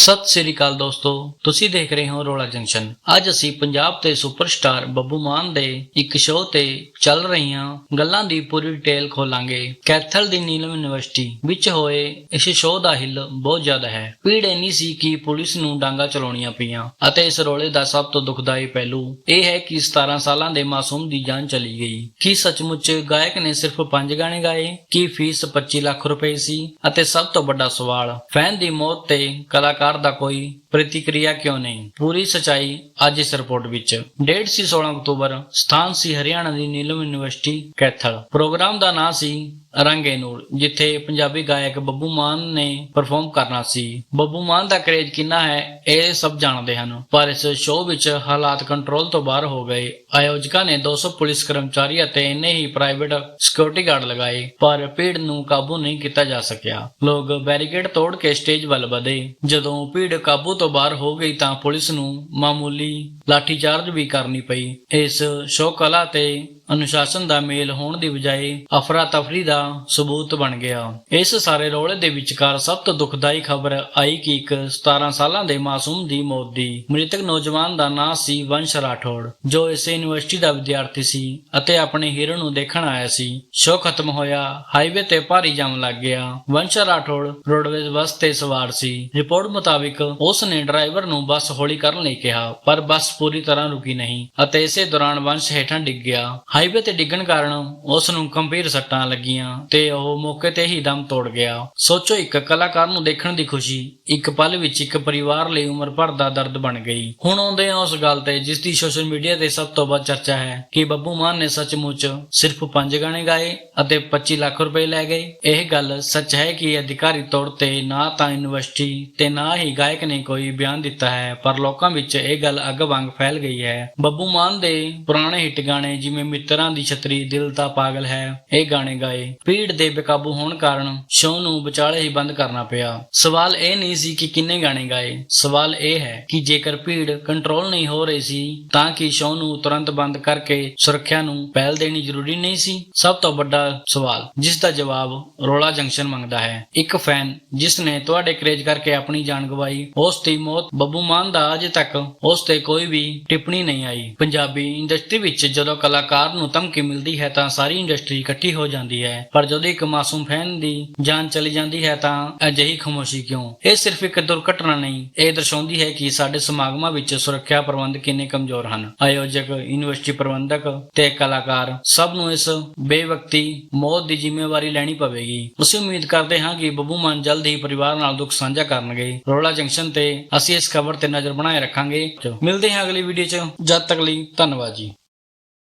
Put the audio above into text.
ਸਤਿ ਸ੍ਰੀ ਅਕਾਲ ਦੋਸਤੋ, ਤੁਸੀਂ ਦੇਖ ਰਹੇ ਹੋ ਰੋਲਾ ਜੰਕਸ਼ਨ। ਅੱਜ ਅਸੀਂ ਪੰਜਾਬ ਦੇ ਸੁਪਰਸਟਾਰ ਬੱਬੂ ਮਾਨ ਦੇ ਇੱਕ ਸ਼ੋਅ ਤੇ ਚੱਲ ਰਹੀਆਂ ਗੱਲਾਂ ਦੀ ਪੂਰੀ ਡਿਟੇਲ ਖੋਲਾਂਗੇ। ਕੈਥਲ ਦੀ ਨੀਲਮ ਯੂਨੀਵਰਸਿਟੀ ਵਿੱਚ ਹੋਏ ਇਸ ਸ਼ੋਅ ਦਾ ਹਿੱਲ ਬਹੁਤ ਜ਼ਿਆਦਾ ਹੈ। ਭੀੜ ਇੰਨੀ ਸੀ ਕਿ ਪੁਲਿਸ ਨੂੰ ਡਾਂਗਾ ਚਲਾਉਣੀਆਂ ਪਈਆਂ ਅਤੇ ਇਸ ਰੋਲੇ ਦਾ ਸਭ ਤੋਂ ਦੁਖਦਾਈ ਪਹਿਲੂ ਇਹ ਹੈ ਕਿ 17 ਸਾਲਾਂ ਦੇ ਮਾਸੂਮ ਦੀ ਜਾਨ ਚਲੀ ਗਈ। ਕੀ ਸੱਚਮੁੱਚ ਗਾਇਕ ਨੇ ਸਿਰਫ 5 ਗਾਣੇ ਗਾਏ? ਕੀ ਫੀਸ 25 ਲੱਖ ਰੁਪਏ ਸੀ? ਅਤੇ ਸਭ ਤੋਂ ਵੱਡਾ ਸਵਾਲ, ਫੈਨ ਦੀ ਮੌਤ ਤੇ ਕਲਾਕਾਰ ਦਾ ਕੋਈ ਪ੍ਰਤੀਕਿਰਿਆ ਕਿਉਂ ਨਹੀਂ? ਪੂਰੀ ਸਚਾਈ ਅੱਜ ਇਸ ਰਿਪੋਰਟ ਵਿੱਚ। ਡੇਟ ਸੀ 16 ਅਕਤੂਬਰ, ਸਥਾਨ ਸੀ ਹਰਿਆਣਾ ਦੀ ਨੀਲਮ ਯੂਨੀਵਰਸਿਟੀ, ਕੈਥਲ। ਪ੍ਰੋਗਰਾਮ ਦਾ ਨਾਂ ਸੀ ਰੰਗੇ ਨੂਰ ਜਿੱਥੇ ਪੰਜਾਬੀ ਗਾਇਕ ਬੱਬੂ ਮਾਨ ਨੇ ਪਰਫਾਰਮ ਕਰਨਾ ਸੀ। ਬੱਬੂ ਮਾਨ ਦਾ ਕਰੇਜ ਕਿੰਨਾ ਹੈ, ਇਹ ਸਭ ਜਾਣਦੇ ਹਨ। ਪਰ ਇਸ ਸ਼ੋਅ ਵਿੱਚ ਹਾਲਾਤ ਕੰਟਰੋਲ ਤੋਂ ਬਾਹਰ ਹੋ ਗਏ। ਆਯੋਜਕਾਂ ਨੇ 200 ਪੁਲਿਸ ਕਰਮਚਾਰੀ ਅਤੇ ਇੰਨੇ ਹੀ ਪ੍ਰਾਈਵੇਟ ਸਿਕਿਉਰਿਟੀ ਗਾਰਡ ਲਗਾਏ, ਪਰ ਭੀੜ ਨੂੰ ਕਾਬੂ ਨਹੀਂ ਕੀਤਾ ਜਾ ਸਕਿਆ। ਲੋਕ ਬੈਰੀਕੇਡ ਤੋੜ ਕੇ ਸਟੇਜ ਵੱਲ ਵਧੇ। ਜਦੋਂ ਭੀੜ ਕਾਬੂ ਤੋਂ ਬਾਹਰ ਹੋ ਗਈ ਤਾਂ ਪੁਲਿਸ ਨੂੰ ਮਾਮੂਲੀ ਲਾਠੀਚਾਰਜ ਵੀ ਕਰਨੀ ਪਈ। ਇਸ ਸ਼ੋਕਲਾ ਤੇ ਅਨੁਸ਼ਾਸਨ ਦਾ ਮੇਲ ਹੋਣ ਦੀ ਬਜਾਏ ਅਫਰਾ ਤਫਰੀ ਦਾ ਸਬੂਤ ਬਣ ਗਿਆ। ਇਸ ਸਾਰੇ ਰੌਲੇ ਦੇ ਵਿਚਕਾਰ ਸਭ ਤੋਂ ਦੁਖਦਾਈ ਖਬਰ ਆਈ ਕਿ ਇੱਕ 17 ਸਾਲਾਂ ਦੇ ਮਾਸੂਮ ਦੀ ਮੌਤ ਦੀ ਮ੍ਰਿਤਕ ਨੌਜਵਾਨ ਦਾ ਨਾਂ ਸੀ ਵੰਸ਼ ਰਾਠੌੜ, ਜੋ ਇਸੇ ਯੂਨੀਵਰਸਿਟੀ ਦਾ ਵਿਦਿਆਰਥੀ ਸੀ ਅਤੇ ਆਪਣੇ ਹੀਰੋ ਨੂੰ ਦੇਖਣ ਆਇਆ ਸੀ। ਸ਼ੋਅ ਖਤਮ ਹੋਇਆ, ਹਾਈਵੇ ਤੇ ਭਾਰੀ ਜਾਮ ਲੱਗ ਗਿਆ। ਵੰਸ਼ ਰਾਠੌੜ ਰੋਡਵੇਜ਼ ਬੱਸ ਤੇ ਸਵਾਰ ਸੀ। ਰਿਪੋਰਟ ਮੁਤਾਬਿਕ ਉਸ ਨੇ ਡਰਾਈਵਰ ਨੂੰ ਬੱਸ ਹੌਲੀ ਕਰਨ ਲਈ ਕਿਹਾ, ਪਰ ਬੱਸ ਪੂਰੀ ਤਰ੍ਹਾਂ ਰੁਕੀ ਨਹੀਂ ਅਤੇ ਇਸੇ ਦੌਰਾਨ ਵੰਸ਼ ਹੇਠਾਂ ਡਿੱਗ ਗਿਆ। ਹਾਈਵੇ ਤੇ ਡਿੱਗਣ ਕਾਰਨ ਉਸ ਨੂੰ ਗੰਭੀਰ ਸੱਟਾਂ ਲੱਗੀਆਂ ਤੇ ਉਹ ਮੌਕੇ ਤੇ ਹੀ ਦਮ ਤੋੜ ਗਿਆ। ਸੋਚੋ, ਇੱਕ ਕਲਾਕਾਰ ਨੂੰ ਦੇਖਣ ਦੀ ਖੁਸ਼ੀ, ਇੱਕ ਪਲ ਵਿੱਚ ਇੱਕ ਪਰਿਵਾਰ ਲਈ ਉਮਰ ਭਰ ਦਾ ਦਰਦ ਬਣ ਗਈ। ਹੁਣ ਆਉਂਦੇ ਹਾਂ ਉਸ ਗੱਲ ਤੇ, ਜਿਸ ਦੀ ਸੋਸ਼ਲ ਮੀਡੀਆ ਤੇ ਸਭ ਤੋਂ ਵੱਧ ਚਰਚਾ ਹੈ ਕਿ ਬੱਬੂ ਮਾਨ ਨੇ ਸੱਚਮੁੱਚ ਸਿਰਫ 5 ਗਾਣੇ ਗਾਏ ਅਤੇ 25 ਲੱਖ ਰੁਪਏ ਲੈ ਗਏ। ਇਹ ਗੱਲ ਸੱਚ ਹੈ ਕਿ ਅਧਿਕਾਰੀ ਤੌਰ ਤੇ ਨਾ ਤਾਂ ਯੂਨੀਵਰਸਿਟੀ ਤੇ ਨਾ ਹੀ ਗਾਇਕ ਨੇ ਕੋਈ ਬਿਆਨ ਦਿੱਤਾ ਹੈ, ਪਰ ਲੋਕਾਂ ਵਿੱਚ ਇਹ ਗੱਲ ਅੱਗ ਵਾਂਗ ਫੈਲ ਗਈ ਹੈ। ਬੱਬੂ ਮਾਨ ਦੇ ਪੁਰਾਣੇ ਹਿੱਟ ਗਾਣੇ ਜਿਵੇਂ ਮਿੱਤਰਾਂ ਤਰ੍ਹਾਂ ਦੀ ਛਤਰੀ ਦਿਲ ਦਾ ਪਾਗਲ ਹੈ। ਇਹ ਗਾਣੇ ਗਾਏ। ਭੀੜ ਦੇ ਬੇਕਾਬੂ ਹੋਣ ਕਾਰਨ ਸ਼ੋਅ ਨੂੰ ਵਿਚਾਲੇ ਹੀ ਬੰਦ ਕਰਨਾ ਪਿਆ। ਸਵਾਲ ਇਹ ਨਹੀਂ ਸੀ ਕਿ ਕਿੰਨੇ ਗਾਣੇ ਗਾਏ। ਸਵਾਲ ਇਹ ਹੈ ਕਿ ਜੇਕਰ ਭੀੜ ਕੰਟਰੋਲ ਨਹੀਂ ਹੋ ਰਹੀ ਸੀ, ਤਾਂ ਕਿ ਸ਼ੋਅ ਨੂੰ ਤੁਰੰਤ ਬੰਦ ਕਰਕੇ ਸੁਰੱਖਿਆ ਨੂੰ ਪਹਿਲ ਦੇਣੀ ਜ਼ਰੂਰੀ ਨਹੀਂ ਸੀ? ਸਭ ਤੋਂ ਵੱਡਾ ਸਵਾਲ, ਜਿਸ ਦਾ ਜਵਾਬ ਰੋਲਾ ਜੰਕਸ਼ਨ ਮੰਗਦਾ ਹੈ। ਇੱਕ ਫੈਨ ਜਿਸ ਨੇ ਤੁਹਾਡੇ ਕਰੇਜ ਕਰਕੇ ਆਪਣੀ ਜਾਨ ਗਵਾਈ, ਉਸ ਦੀ ਮੌਤ ਬੱਬੂ ਮਾਨ ਦਾ ਅਜੇ ਤੱਕ ਉਸ ਤੇ ਕੋਈ ਵੀ ਟਿੱਪਣੀ ਨਹੀਂ ਆਈ। ਪੰਜਾਬੀ ਇੰਡਸਟਰੀ ਵਿੱਚ ਜਦੋਂ ਕਲਾਕਾਰ ਨੂੰ ਧਮਕੀ ਮਿਲਦੀ ਹੈ ਤਾਂ ਸਾਰੀ ਇੰਡਸਟਰੀ ਇਕੱਠੀ ਹੋ ਜਾਂਦੀ ਹੈ। ਪਰ ਜਦੋਂ ਇੱਕ ਮਾਸੂਮ ਫੈਨ ਦੀ ਜਾਨ ਚਲੀ ਜਾਂਦੀ ਹੈ ਤਾਂ ਅਜਿਹੀ ਖਾਮੋਸ਼ੀ ਕਿਉਂ? ਇਹ ਸਿਰਫ ਇੱਕ ਦੁਰਘਟਨਾ ਨਹੀਂ, ਇਹ ਦਰਸਾਉਂਦੀ ਹੈ ਕਿ ਸਾਡੇ ਸਮਾਗਮਾਂ ਵਿੱਚ ਸੁਰੱਖਿਆ ਪ੍ਰਬੰਧ ਕਿੰਨੇ ਕਮਜ਼ੋਰ ਹਨ। ਆਯੋਜਕ, ਯੂਨੀਵਰਸਿਟੀ ਪ੍ਰਬੰਧਕ ਤੇ ਕਲਾਕਾਰ ਸਭ ਨੂੰ ਇਸ ਬੇਵਕਤੀ ਮੌਤ ਦੀ ਜ਼ਿੰਮੇਵਾਰੀ ਲੈਣੀ ਪਵੇਗੀ। ਅਸੀਂ ਉਮੀਦ ਕਰਦੇ ਹਾਂ ਕਿ ਬੱਬੂ ਮਾਨ ਜਲਦ ਹੀ ਪਰਿਵਾਰ ਨਾਲ ਦੁੱਖ ਸਾਂਝਾ ਕਰਨਗੇ। ਰੋਲਾ ਜੰਕਸ਼ਨ ਤੇ ਅਸੀਂ ਇਸ ਖਬਰ ਤੇ ਨਜ਼ਰ ਬਣਾਏ ਰੱਖਾਂਗੇ। ਮਿਲਦੇ ਹਾਂ ਅਗਲੀ ਵੀਡੀਓ 'ਚ। ਜਦ ਤੱਕ ਲਈ ਧੰਨਵਾਦ ਜੀ।